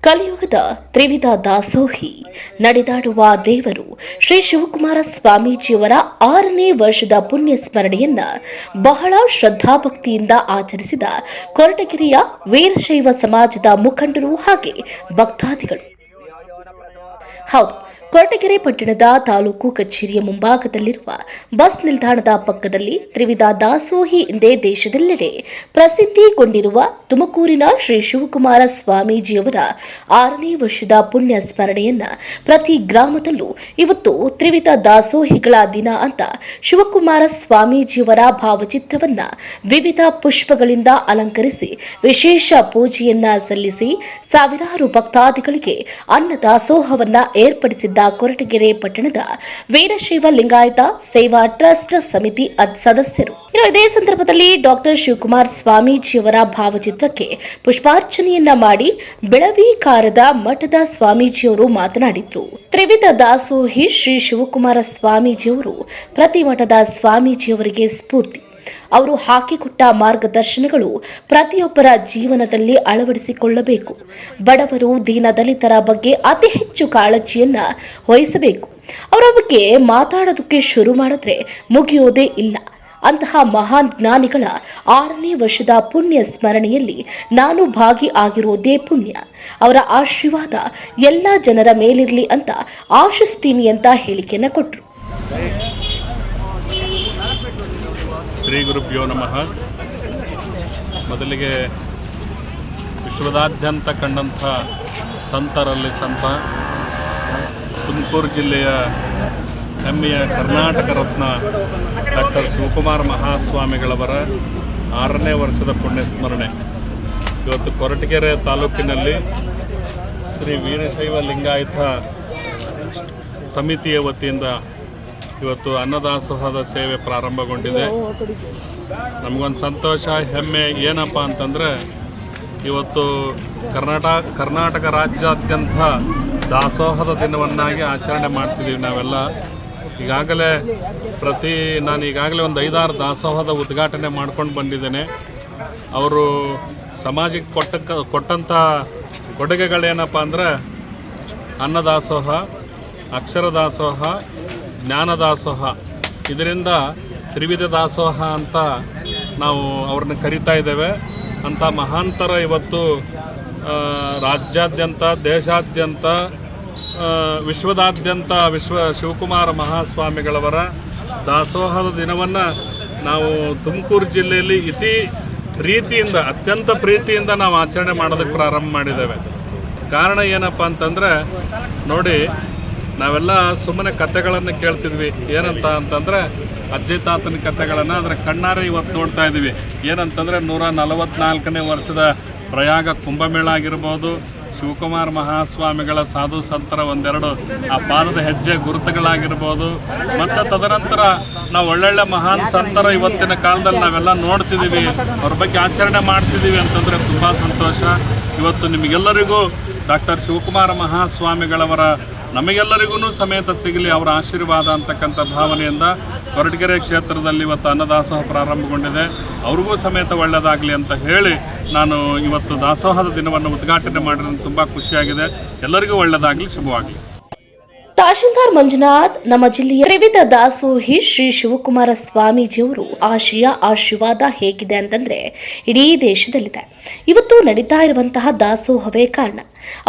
ಕಲಿಯುಗದ ತ್ರಿವಿಧ ದಾಸೋಹಿ ನಡೆದಾಡುವ ದೇವರು ಶ್ರೀ ಶಿವಕುಮಾರ ಸ್ವಾಮೀಜಿಯವರ ಆರನೇ ವರ್ಷದ ಪುಣ್ಯ ಸ್ಮರಣೆಯನ್ನ ಬಹಳ ಶ್ರದ್ಧಾಭಕ್ತಿಯಿಂದ ಆಚರಿಸಿದ ಕೊರಟಗಿರಿಯ ವೀರಶೈವ ಸಮಾಜದ ಮುಖಂಡರು ಹಾಗೆ ಭಕ್ತಾದಿಗಳು. ಹೌದು ಕೊರಟಗೆರೆ ಪಟ್ಟಣದ ತಾಲೂಕು ಕಚೇರಿಯ ಮುಂಭಾಗದಲ್ಲಿರುವ ಬಸ್ ನಿಲ್ದಾಣದ ಪಕ್ಕದಲ್ಲಿ ತ್ರಿವಿಧ ದಾಸೋಹಿ ಎಂದೇ ದೇಶದೆಲ್ಲೆಡೆ ಪ್ರಸಿದ್ಧಿಗೊಂಡಿರುವ ತುಮಕೂರಿನ ಶ್ರೀ ಶಿವಕುಮಾರ ಸ್ವಾಮೀಜಿಯವರ ಆರನೇ ವರ್ಷದ ಪುಣ್ಯ ಸ್ಮರಣೆಯನ್ನ ಪ್ರತಿ ಗ್ರಾಮದಲ್ಲೂ ಇವತ್ತು ತ್ರಿವಿಧ ದಾಸೋಹಿಗಳ ದಿನ ಅಂತ ಶಿವಕುಮಾರ ಸ್ವಾಮೀಜಿಯವರ ಭಾವಚಿತ್ರವನ್ನ ವಿವಿಧ ಪುಷ್ಪಗಳಿಂದ ಅಲಂಕರಿಸಿ ವಿಶೇಷ ಪೂಜೆಯನ್ನ ಸಲ್ಲಿಸಿ ಸಾವಿರಾರು ಭಕ್ತಾದಿಗಳಿಗೆ ಅನ್ನದಾಸೋಹವನ್ನ ಏರ್ಪಡಿಸಿದ್ದ ಕೊರಟಗೆರೆ ಪಟ್ಟಣದ ವೀರಶೈವ ಲಿಂಗಾಯತ ಸೇವಾ ಟ್ರಸ್ಟ್ ಸಮಿತಿ ಸದಸ್ಯರು. ಇನ್ನು ಇದೇ ಸಂದರ್ಭದಲ್ಲಿ ಡಾಕ್ಟರ್ ಶಿವಕುಮಾರ್ ಸ್ವಾಮೀಜಿಯವರ ಭಾವಚಿತ್ರಕ್ಕೆ ಪುಷ್ಪಾರ್ಚನೆಯನ್ನ ಮಾಡಿ ಬೆಳವಿಕಾರದ ಮಠದ ಸ್ವಾಮೀಜಿಯವರು ಮಾತನಾಡಿದ್ರು. ತ್ರಿವಿಧ ದಾಸೋಹಿ ಶ್ರೀ ಶಿವಕುಮಾರ ಸ್ವಾಮೀಜಿಯವರು ಪ್ರತಿ ಮಠದ ಸ್ವಾಮೀಜಿಯವರಿಗೆ ಸ್ಫೂರ್ತಿ. ಅವರು ಹಾಕಿಕೊಟ್ಟ ಮಾರ್ಗದರ್ಶನಗಳು ಪ್ರತಿಯೊಬ್ಬರ ಜೀವನದಲ್ಲಿ ಅಳವಡಿಸಿಕೊಳ್ಳಬೇಕು. ಬಡವರು ದೀನದಲಿತರ ಬಗ್ಗೆ ಅತಿ ಹೆಚ್ಚು ಕಾಳಜಿಯನ್ನ ವಹಿಸಬೇಕು. ಅವರ ಬಗ್ಗೆ ಮಾತಾಡೋದಕ್ಕೆ ಶುರು ಮಾಡಿದ್ರೆ ಮುಗಿಯೋದೇ ಇಲ್ಲ. ಅಂತಹ ಮಹಾನ್ ಜ್ಞಾನಿಗಳ ಆರನೇ ವರ್ಷದ ಪುಣ್ಯ ಸ್ಮರಣೆಯಲ್ಲಿ ನಾನು ಭಾಗಿ ಆಗಿರೋದೇ ಪುಣ್ಯ. ಅವರ ಆಶೀರ್ವಾದ ಎಲ್ಲ ಜನರ ಮೇಲಿರಲಿ ಅಂತ ಆಶಿಸ್ತೀನಿ ಅಂತ ಹೇಳಿಕೆಯನ್ನು ಕೊಟ್ಟರು ಶ್ರೀ ಗುರುಭ್ಯೋ ನಮಃ. ಮೊದಲಿಗೆ ವಿಶ್ವದಾದ್ಯಂತ ಕಂಡಂಥ ಸಂತರಲ್ಲಿ ಸಂತ, ತುಮಕೂರು ಜಿಲ್ಲೆಯ ಹೆಮ್ಮೆಯ ಕರ್ನಾಟಕ ರತ್ನ ಡಾಕ್ಟರ್ ಶಿವಕುಮಾರ ಮಹಾಸ್ವಾಮಿಗಳವರ ಆರನೇ ವರ್ಷದ ಪುಣ್ಯ ಸ್ಮರಣೆ ಇವತ್ತು ಕೊರಟಗೆರೆ ತಾಲೂಕಿನಲ್ಲಿ ಶ್ರೀ ವೀರಶೈವ ಲಿಂಗಾಯತ ಸಮಿತಿಯ ವತಿಯಿಂದ ಇವತ್ತು ಅನ್ನದಾಸೋಹದ ಸೇವೆ ಪ್ರಾರಂಭಗೊಂಡಿದೆ. ನಮಗೊಂದು ಸಂತೋಷ ಹೆಮ್ಮೆ ಏನಪ್ಪ ಅಂತಂದರೆ ಇವತ್ತು ಕರ್ನಾಟಕ ಕರ್ನಾಟಕ ರಾಜ್ಯಾದ್ಯಂತ ದಾಸೋಹದ ದಿನವನ್ನಾಗಿ ಆಚರಣೆ ಮಾಡ್ತಿದ್ದೀವಿ ನಾವೆಲ್ಲ. ಈಗಾಗಲೇ ಪ್ರತಿ ನಾನು ಈಗಾಗಲೇ ಒಂದು ಐದಾರು ದಾಸೋಹದ ಉದ್ಘಾಟನೆ ಮಾಡ್ಕೊಂಡು ಬಂದಿದ್ದೇನೆ. ಅವರು ಸಮಾಜಕ್ಕೆ ಕೊಟ್ಟ ಕೊಟ್ಟಂಥ ಕೊಡುಗೆಗಳೇನಪ್ಪ ಅಂದರೆ ಅನ್ನದಾಸೋಹ ಅಕ್ಷರ ದಾಸೋಹ ಜ್ಞಾನ ದಾಸೋಹ ಇದರಿಂದ ತ್ರಿವಿಧ ದಾಸೋಹ ಅಂತ ನಾವು ಅವ್ರನ್ನ ಕರಿತಾ ಇದ್ದೇವೆ. ಅಂಥ ಮಹಾಂತರ ಇವತ್ತು ರಾಜ್ಯಾದ್ಯಂತ, ದೇಶಾದ್ಯಂತ ವಿಶ್ವದಾದ್ಯಂತ ವಿಶ್ವ, ಶಿವಕುಮಾರ ಮಹಾಸ್ವಾಮಿಗಳವರ ದಾಸೋಹದ ದಿನವನ್ನು ನಾವು ತುಮಕೂರು ಜಿಲ್ಲೆಯಲ್ಲಿ ಇತಿ ರೀತಿಯಿಂದ, ಅತ್ಯಂತ ಪ್ರೀತಿಯಿಂದ ನಾವು ಆಚರಣೆ ಮಾಡೋದಕ್ಕೆ ಪ್ರಾರಂಭ ಮಾಡಿದ್ದೇವೆ. ಕಾರಣ ಏನಪ್ಪ ಅಂತಂದರೆ, ನೋಡಿ ನಾವೆಲ್ಲ ಸುಮ್ಮನೆ ಕತೆಗಳನ್ನು ಕೇಳ್ತಿದ್ವಿ. ಏನಂತ ಅಂತಂದರೆ ಅಜ್ಜಿ ತಾತನ ಕತೆಗಳನ್ನು ಅದರ ಕಣ್ಣಾರೆ ಇವತ್ತು ನೋಡ್ತಾ ಇದ್ದೀವಿ. ಏನಂತಂದರೆ ನೂರ ನಲವತ್ತ್ನಾಲ್ಕನೇ ವರ್ಷದ ಪ್ರಯಾಗ ಕುಂಭಮೇಳ ಆಗಿರ್ಬೋದು, ಶಿವಕುಮಾರ ಮಹಾಸ್ವಾಮಿಗಳ ಸಾಧು ಸಂತರ ಒಂದೆರಡು, ಆ ಪಾದದ ಹೆಜ್ಜೆ ಗುರುತುಗಳಾಗಿರ್ಬೋದು. ಮತ್ತು ತದನಂತರ ನಾವು ಒಳ್ಳೊಳ್ಳೆ ಮಹಾನ್ ಸಂತರ ಇವತ್ತಿನ ಕಾಲದಲ್ಲಿ ನಾವೆಲ್ಲ ನೋಡ್ತಿದ್ದೀವಿ. ಅವ್ರ ಬಗ್ಗೆ ಆಚರಣೆ ಮಾಡ್ತಿದ್ದೀವಿ ಅಂತಂದರೆ ತುಂಬ ಸಂತೋಷ. ಇವತ್ತು ನಿಮಗೆಲ್ಲರಿಗೂ ಡಾಕ್ಟರ್ ಶಿವಕುಮಾರ ಮಹಾಸ್ವಾಮಿಗಳವರ ನಮಗೆಲ್ಲರಿಗೂ ಸಮೇತ ಸಿಗಲಿ ಅವರ ಆಶೀರ್ವಾದ ಅಂತಕ್ಕಂಥ ಭಾವನೆಯಿಂದ ಕೊರಟಗೆರೆ ಕ್ಷೇತ್ರದಲ್ಲಿ ಇವತ್ತು ಅನ್ನದಾಸೋಹ ಪ್ರಾರಂಭಗೊಂಡಿದೆ. ಅವ್ರಿಗೂ ಸಮೇತ ಒಳ್ಳೆಯದಾಗಲಿ ಅಂತ ಹೇಳಿ ನಾನು ಇವತ್ತು ದಾಸೋಹದ ದಿನವನ್ನು ಉದ್ಘಾಟನೆ ಮಾಡಿರೋದು ತುಂಬ ಖುಷಿಯಾಗಿದೆ. ಎಲ್ಲರಿಗೂ ಒಳ್ಳೆಯದಾಗಲಿ ಶುಭವಾಗಲಿ. ತಹಶೀಲ್ದಾರ್ ಮಂಜುನಾಥ್, ನಮ್ಮ ಜಿಲ್ಲೆಯ ತ್ರಿವಿಧ ದಾಸೋಹಿ ಶ್ರೀ ಶಿವಕುಮಾರ ಸ್ವಾಮೀಜಿಯವರು ಆಶಯ, ಆಶೀರ್ವಾದ ಹೇಗಿದೆ ಅಂತಂದ್ರೆ ಇಡೀ ದೇಶದಲ್ಲಿದೆ. ಇವತ್ತು ನಡೀತಾ ಇರುವಂತಹ ದಾಸೋಹವೇ ಕಾರಣ.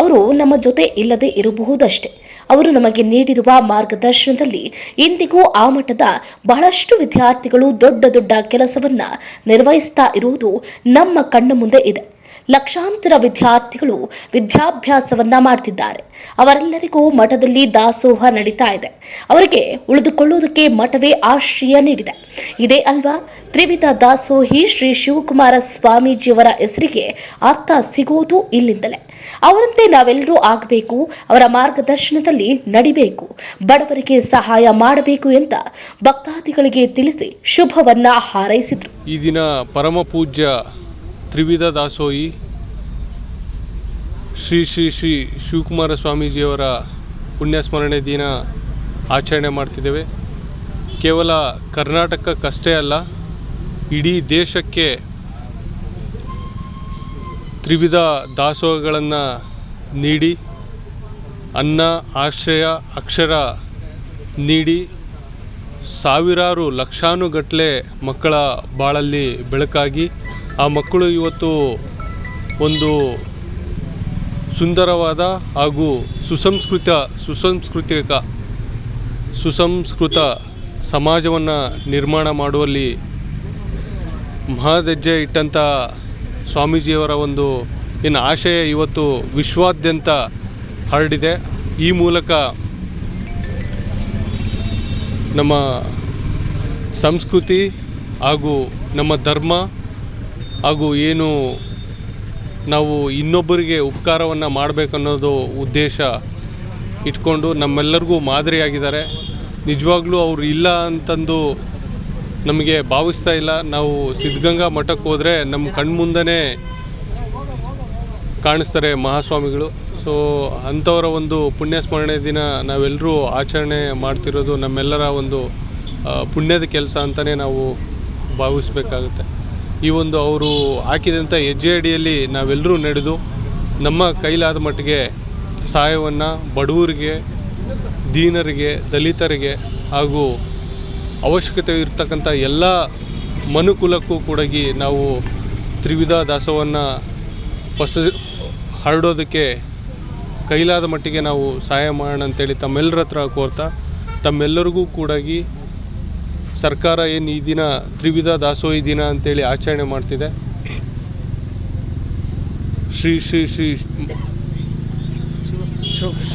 ಅವರು ನಮ್ಮ ಜೊತೆ ಇಲ್ಲದೆ ಇರಬಹುದಷ್ಟೇ. ಅವರು ನಮಗೆ ನೀಡಿರುವ ಮಾರ್ಗದರ್ಶನದಲ್ಲಿ ಇಂದಿಗೂ ಆ ಮಠದ ಬಹಳಷ್ಟು ವಿದ್ಯಾರ್ಥಿಗಳು ದೊಡ್ಡ ದೊಡ್ಡ ಕೆಲಸವನ್ನ ನಿರ್ವಹಿಸ್ತಾ ಇರುವುದು ನಮ್ಮ ಕಣ್ಣ ಮುಂದೆ ಇದೆ. ಲಕ್ಷಾಂತರ ವಿದ್ಯಾರ್ಥಿಗಳು ವಿದ್ಯಾಭ್ಯಾಸವನ್ನ ಮಾಡ್ತಿದ್ದಾರೆ. ಅವರೆಲ್ಲರಿಗೂ ಮಠದಲ್ಲಿ ದಾಸೋಹ ನಡೀತಾ ಇದೆ. ಅವರಿಗೆ ಉಳಿದುಕೊಳ್ಳುವುದಕ್ಕೆ ಮಠವೇ ಆಶ್ರಯ ನೀಡಿದೆ. ಇದೇ ಅಲ್ವಾ? ತ್ರಿವಿಧ ದಾಸೋಹಿ ಶ್ರೀ ಶಿವಕುಮಾರ ಸ್ವಾಮೀಜಿಯವರ ಹೆಸರಿಗೆ ಅರ್ಥ ಸಿಗೋದು ಇಲ್ಲಿಂದಲೇ. ಅವರಂತೆ ನಾವೆಲ್ಲರೂ ಆಗಬೇಕು, ಅವರ ಮಾರ್ಗದರ್ಶನದಲ್ಲಿ ನಡಿಬೇಕು, ಬಡವರಿಗೆ ಸಹಾಯ ಮಾಡಬೇಕು ಅಂತ ಭಕ್ತಾದಿಗಳಿಗೆ ತಿಳಿಸಿ ಶುಭವನ್ನ ಹಾರೈಸಿದರು. ಈ ದಿನ ಪರಮ ಪೂಜ್ಯ ತ್ರಿವಿಧ ದಾಸೋಹಿ ಶ್ರೀ ಶ್ರೀ ಶ್ರೀ ಶಿವಕುಮಾರ ಸ್ವಾಮೀಜಿಯವರ ಪುಣ್ಯಸ್ಮರಣೆ ದಿನ ಆಚರಣೆ ಮಾಡ್ತಿದ್ದೇವೆ. ಕೇವಲ ಕರ್ನಾಟಕಕ್ಕಷ್ಟೇ ಅಲ್ಲ, ಇಡೀ ದೇಶಕ್ಕೆ ತ್ರಿವಿಧ ದಾಸೋಹಗಳನ್ನು ನೀಡಿ, ಅನ್ನ, ಆಶ್ರಯ, ಅಕ್ಷರ ನೀಡಿ, ಸಾವಿರಾರು ಲಕ್ಷಾನುಗಟ್ಟಲೆ ಮಕ್ಕಳ ಬಾಳಲ್ಲಿ ಬೆಳಕಾಗಿ ಆ ಮಕ್ಕಳು ಇವತ್ತು ಒಂದು ಸುಂದರವಾದ ಹಾಗೂ ಸುಸಂಸ್ಕೃತ, ಸುಸಂಸ್ಕೃತಿಕ, ಸುಸಂಸ್ಕೃತ ಸಮಾಜವನ್ನು ನಿರ್ಮಾಣ ಮಾಡುವಲ್ಲಿ ಮಹಾದಜ್ಜೆ ಇಟ್ಟಂಥ ಸ್ವಾಮೀಜಿಯವರ ಒಂದು ಏನು ಆಶಯ ಇವತ್ತು ವಿಶ್ವಾದ್ಯಂತ ಹರಡಿದೆ. ಈ ಮೂಲಕ ನಮ್ಮ ಸಂಸ್ಕೃತಿ ಹಾಗೂ ನಮ್ಮ ಧರ್ಮ ಹಾಗೂ ಏನು ನಾವು ಇನ್ನೊಬ್ಬರಿಗೆ ಉಪಕಾರವನ್ನು ಮಾಡಬೇಕನ್ನೋದು ಉದ್ದೇಶ ಇಟ್ಕೊಂಡು ನಮ್ಮೆಲ್ಲರಿಗೂ ಮಾದರಿಯಾಗಿದ್ದಾರೆ. ನಿಜವಾಗ್ಲೂ ಅವರು ಇಲ್ಲ ಅಂತಂದು ನಮಗೆ ಭಾವಿಸ್ತಾ ಇಲ್ಲ. ನಾವು ಸಿದ್ಧಗಂಗಾ ಮಠಕ್ಕೆ ಹೋದರೆ ನಮ್ಮ ಕಣ್ಮುಂದನೇ ಕಾಣಿಸ್ತಾರೆ ಮಹಾಸ್ವಾಮಿಗಳು. ಸೊ ಅಂಥವರ ಒಂದು ಪುಣ್ಯ ಸ್ಮರಣೆ ದಿನ ನಾವೆಲ್ಲರೂ ಆಚರಣೆ ಮಾಡ್ತಿರೋದು ನಮ್ಮೆಲ್ಲರ ಒಂದು ಪುಣ್ಯದ ಕೆಲಸ ಅಂತಲೇ ನಾವು ಭಾವಿಸ್ಬೇಕಾಗುತ್ತೆ. ಈ ಒಂದು ಅವರು ಹಾಕಿದಂಥ ಹೆಜ್ಜೆ ಅಡಿಯಲ್ಲಿ ನಾವೆಲ್ಲರೂ ನಡೆದು ನಮ್ಮ ಕೈಲಾದ ಮಟ್ಟಿಗೆ ಸಹಾಯವನ್ನು ಬಡವರಿಗೆ, ದೀನರಿಗೆ, ದಲಿತರಿಗೆ ಹಾಗೂ ಅವಶ್ಯಕತೆ ಇರ್ತಕ್ಕಂಥ ಎಲ್ಲ ಮನುಕುಲಕ್ಕೂ ಕೂಡ ನಾವು ತ್ರಿವಿಧ ದಾಸವನ್ನು ಪಸ ಹರಡೋದಕ್ಕೆ ಕೈಲಾದ ಮಟ್ಟಿಗೆ ನಾವು ಸಹಾಯ ಮಾಡೋಣ ಅಂತೇಳಿ ತಮ್ಮೆಲ್ಲರ ಹತ್ರ ಕೋರ್ತಾ ತಮ್ಮೆಲ್ಲರಿಗೂ ಕೂಡ ಸರ್ಕಾರ ಏನು ಈ ದಿನ ತ್ರಿವಿಧ ದಾಸೋಹಿ ದಿನ ಅಂತೇಳಿ ಆಚರಣೆ ಮಾಡ್ತಿದೆ? ಶ್ರೀ ಶ್ರೀ ಶ್ರೀ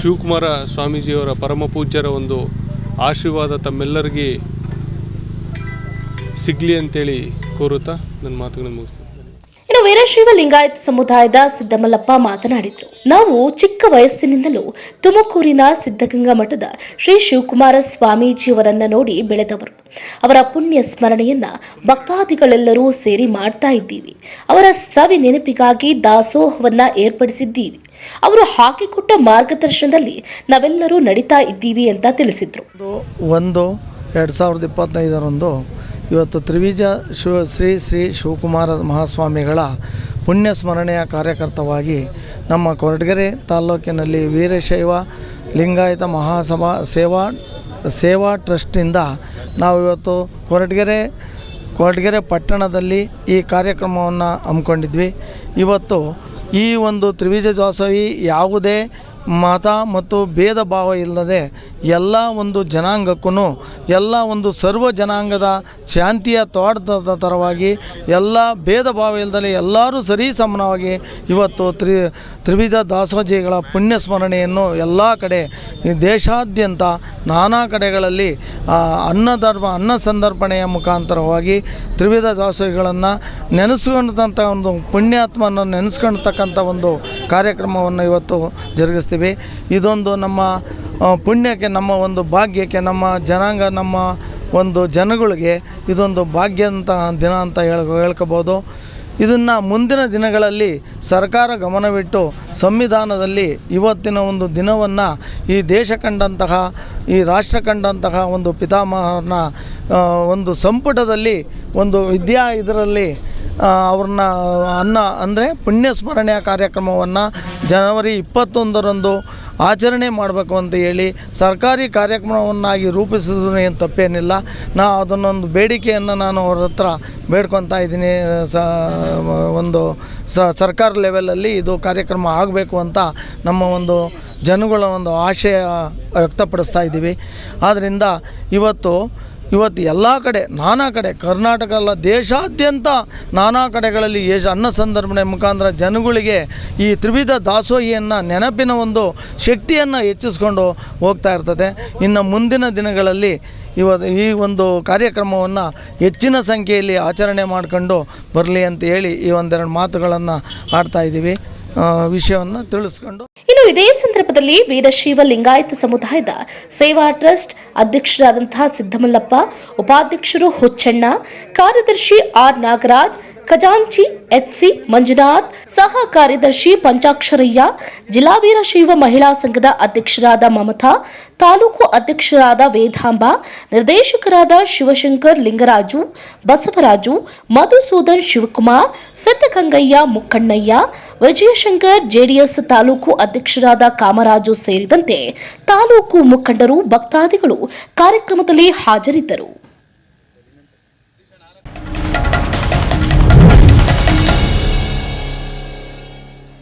ಶಿವಕುಮಾರ ಸ್ವಾಮೀಜಿಯವರ ಪರಮ ಪೂಜ್ಯರ ಒಂದು ಆಶೀರ್ವಾದ ತಮ್ಮೆಲ್ಲರಿಗೆ ಸಿಗಲಿ ಅಂತೇಳಿ ಕೋರುತ್ತಾ ನನ್ನ ಮಾತುಗಳನ್ನು ಮುಗಿಸ್ತೀನಿ. ಇನ್ನು ವೀರಶೈವ ಲಿಂಗಾಯತ ಸಮುದಾಯದ ಸಿದ್ದಮಲ್ಲಪ್ಪ ಮಾತನಾಡಿದ್ರು. ನಾವು ಚಿಕ್ಕ ವಯಸ್ಸಿನಿಂದಲೂ ತುಮಕೂರಿನ ಸಿದ್ಧಗಂಗಾ ಮಠದ ಶ್ರೀ ಶಿವಕುಮಾರ ಸ್ವಾಮೀಜಿಯವರನ್ನ ನೋಡಿ ಬೆಳೆದವರು. ಅವರ ಪುಣ್ಯ ಸ್ಮರಣೆಯನ್ನ ಭಕ್ತಾದಿಗಳೆಲ್ಲರೂ ಸೇರಿ ಮಾಡ್ತಾ ಇದ್ದೀವಿ. ಅವರ ಸವಿ ನೆನಪಿಗಾಗಿ ದಾಸೋಹವನ್ನ ಏರ್ಪಡಿಸಿದ್ದೀವಿ. ಅವರು ಹಾಕಿಕೊಟ್ಟ ಮಾರ್ಗದರ್ಶನದಲ್ಲಿ ನಾವೆಲ್ಲರೂ ನಡೀತಾ ಇದ್ದೀವಿ ಅಂತ ತಿಳಿಸಿದ್ರು. ಒಂದು, ಎರಡು ಸಾವಿರದ ಇಪ್ಪತ್ತೈದರಂದು ಇವತ್ತು ತ್ರಿವಿಜ ಶಿವ, ಶ್ರೀ ಶ್ರೀ ಶಿವಕುಮಾರ ಮಹಾಸ್ವಾಮಿಗಳ ಪುಣ್ಯ ಸ್ಮರಣೆಯ ಕಾರ್ಯಕರ್ತವಾಗಿ ನಮ್ಮ ಕೊರಟಗೆರೆ ತಾಲ್ಲೂಕಿನಲ್ಲಿ ವೀರಶೈವ ಲಿಂಗಾಯತ ಮಹಾಸಭಾ ಸೇವಾ ಸೇವಾ ಟ್ರಸ್ಟಿಂದ ನಾವು ಇವತ್ತು ಕೊರಟಗೆರೆ ಕೊರಟಗೆರೆ ಪಟ್ಟಣದಲ್ಲಿ ಈ ಕಾರ್ಯಕ್ರಮವನ್ನು ಹಮ್ಮಿಕೊಂಡಿದ್ವಿ. ಇವತ್ತು ಈ ಒಂದು ತ್ರಿವಿಜ ಜೋಸವಿ ಯಾವುದೇ ಮತ ಮತ್ತು ಭೇದ ಭಾವ ಇಲ್ಲದೆ ಎಲ್ಲ ಒಂದು ಜನಾಂಗಕ್ಕೂ ಎಲ್ಲ ಒಂದು ಸರ್ವ ಜನಾಂಗದ ಶಾಂತಿಯ ತೋಟದ ಥರವಾಗಿ ಎಲ್ಲ ಭೇದ ಭಾವ ಇಲ್ಲದೆ ಎಲ್ಲರೂ ಸರಿ ಸಮನವಾಗಿ ಇವತ್ತು ತ್ರಿ, ತ್ರಿವಿಧ ದಾಸೋಜಿಗಳ ಪುಣ್ಯ ಸ್ಮರಣೆಯನ್ನು ಎಲ್ಲ ಕಡೆ, ದೇಶಾದ್ಯಂತ ನಾನಾ ಕಡೆಗಳಲ್ಲಿ ಅನ್ನ ಅನ್ನಧರ್ಮ ಅನ್ನ ಸಂದರ್ಪಣೆಯ ಮುಖಾಂತರವಾಗಿ ತ್ರಿವಿಧ ದಾಸೋಜಿಗಳನ್ನು ನೆನೆಸ್ಕೊಂಡಂಥ ಒಂದು ಪುಣ್ಯಾತ್ಮನ ನೆನೆಸ್ಕೊಳ್ತಕ್ಕಂಥ ಒಂದು ಕಾರ್ಯಕ್ರಮವನ್ನು ಇವತ್ತು ಜರುಗಿಸ್ತೀವಿ ಇದೊಂದು ನಮ್ಮ ಪುಣ್ಯಕ್ಕೆ, ನಮ್ಮ ಒಂದು ಭಾಗ್ಯಕ್ಕೆ, ನಮ್ಮ ಜನಾಂಗ, ನಮ್ಮ ಒಂದು ಜನಗಳಿಗೆ ಇದೊಂದು ಭಾಗ್ಯ ಅಂತ ದಿನ ಅಂತ ಹೇಳ, ಹೇಳ್ಕೋಬೋದು. ಇದನ್ನು ಮುಂದಿನ ದಿನಗಳಲ್ಲಿ ಸರ್ಕಾರ ಗಮನವಿಟ್ಟು ಸಂವಿಧಾನದಲ್ಲಿ ಇವತ್ತಿನ ಒಂದು ದಿನವನ್ನು ಈ ದೇಶ ಕಂಡಂತಹ, ಈ ರಾಷ್ಟ್ರ ಕಂಡಂತಹ ಒಂದು ಪಿತಾಮಹನ ಒಂದು ಸಂಪುಟದಲ್ಲಿ, ಒಂದು ವಿದ್ಯಾ ಇದರಲ್ಲಿ ಅವ್ರನ್ನ, ಅನ್ನ ಅಂದರೆ ಪುಣ್ಯ ಸ್ಮರಣೆಯ ಕಾರ್ಯಕ್ರಮವನ್ನು ಜನವರಿ ಇಪ್ಪತ್ತೊಂದರಂದು ಆಚರಣೆ ಮಾಡಬೇಕು ಅಂತ ಹೇಳಿ ಸರ್ಕಾರಿ ಕಾರ್ಯಕ್ರಮವನ್ನಾಗಿ ರೂಪಿಸಿದ್ರು ಏನು ತಪ್ಪೇನಿಲ್ಲ. ನಾ ಅದನ್ನೊಂದು ಬೇಡಿಕೆಯನ್ನು ನಾನು ಅವ್ರ ಹತ್ರ ಬೇಡ್ಕೊತಾ ಇದ್ದೀನಿ. ಸ, ಒಂದು ಸರ್ಕಾರ ಲೆವೆಲಲ್ಲಿ ಇದು ಕಾರ್ಯಕ್ರಮ ಆಗಬೇಕು ಅಂತ ನಮ್ಮ ಒಂದು ಜನಗಳ ಒಂದು ಆಶಯ ವ್ಯಕ್ತಪಡಿಸ್ತಾ ಇದ್ದೀವಿ. ಆದ್ದರಿಂದ ಇವತ್ತು ಇವತ್ತು ಎಲ್ಲ ಕಡೆ, ನಾನಾ ಕಡೆ, ಕರ್ನಾಟಕ ಅಲ್ಲ, ದೇಶಾದ್ಯಂತ ನಾನಾ ಕಡೆಗಳಲ್ಲಿ ಯಶ ಅನ್ನ ಸಂದರ್ಭಣೆ ಮುಖಾಂತರ ಜನಗಳಿಗೆ ಈ ತ್ರಿವಿಧ ದಾಸೋಹಿಯನ್ನು ನೆನಪಿನ ಒಂದು ಶಕ್ತಿಯನ್ನು ಹೆಚ್ಚಿಸ್ಕೊಂಡು ಹೋಗ್ತಾ ಇರ್ತದೆ. ಇನ್ನು ಮುಂದಿನ ದಿನಗಳಲ್ಲಿ ಇವತ್ತು ಈ ಒಂದು ಕಾರ್ಯಕ್ರಮವನ್ನು ಹೆಚ್ಚಿನ ಸಂಖ್ಯೆಯಲ್ಲಿ ಆಚರಣೆ ಮಾಡ್ಕೊಂಡು ಬರಲಿ ಅಂತ ಹೇಳಿ ಈ ಒಂದೆರಡು ಮಾತುಗಳನ್ನು ಆಡ್ತಾ ಇದ್ದೀವಿ. ವಿಷಯವನ್ನು ತಿಳಿಸ್ಕೊಂಡು. ಇನ್ನು ಇದೇ ಸಂದರ್ಭದಲ್ಲಿ ವೀರಶೈವ ಲಿಂಗಾಯತ ಸಮುದಾಯದ ಸೇವಾ ಟ್ರಸ್ಟ್ ಅಧ್ಯಕ್ಷರಾದಂತಹ ಸಿದ್ದಮಲ್ಲಪ್ಪ, ಉಪಾಧ್ಯಕ್ಷರು ಹುಚ್ಚಣ್ಣ, ಕಾರ್ಯದರ್ಶಿ ಆರ್ ನಾಗರಾಜ್, ಖಜಾಂಚಿ ಎಚ್ಸಿ ಮಂಜುನಾಥ್, ಸಹ ಕಾರ್ಯದರ್ಶಿ ಪಂಚಾಕ್ಷರಯ್ಯ, ಜಿಲ್ಲಾ ವೀರಶೈವ ಮಹಿಳಾ ಸಂಘದ ಅಧ್ಯಕ್ಷರಾದ ಮಮತಾ, ತಾಲೂಕು ಅಧ್ಯಕ್ಷರಾದ ವೇದಾಂಬ, ನಿರ್ದೇಶಕರಾದ ಶಿವಶಂಕರ್ ಲಿಂಗರಾಜು, ಬಸವರಾಜು, ಮಧುಸೂದನ್ ಶಿವಕುಮಾರ್ ಸಿದ್ದಗಂಗಯ್ಯ ಮುಕ್ಕಣ್ಣಯ್ಯ, ವಿಜಯಶಂಕರ್ ಜೆಡಿಎಸ್ ತಾಲೂಕು ಅಧ್ಯಕ್ಷರಾದ ಕಾಮರಾಜು ಸೇರಿದಂತೆ ತಾಲೂಕು ಮುಖಂಡರು ಭಕ್ತಾದಿಗಳು ಕಾರ್ಯಕ್ರಮದಲ್ಲಿ ಹಾಜರಿದ್ದರು.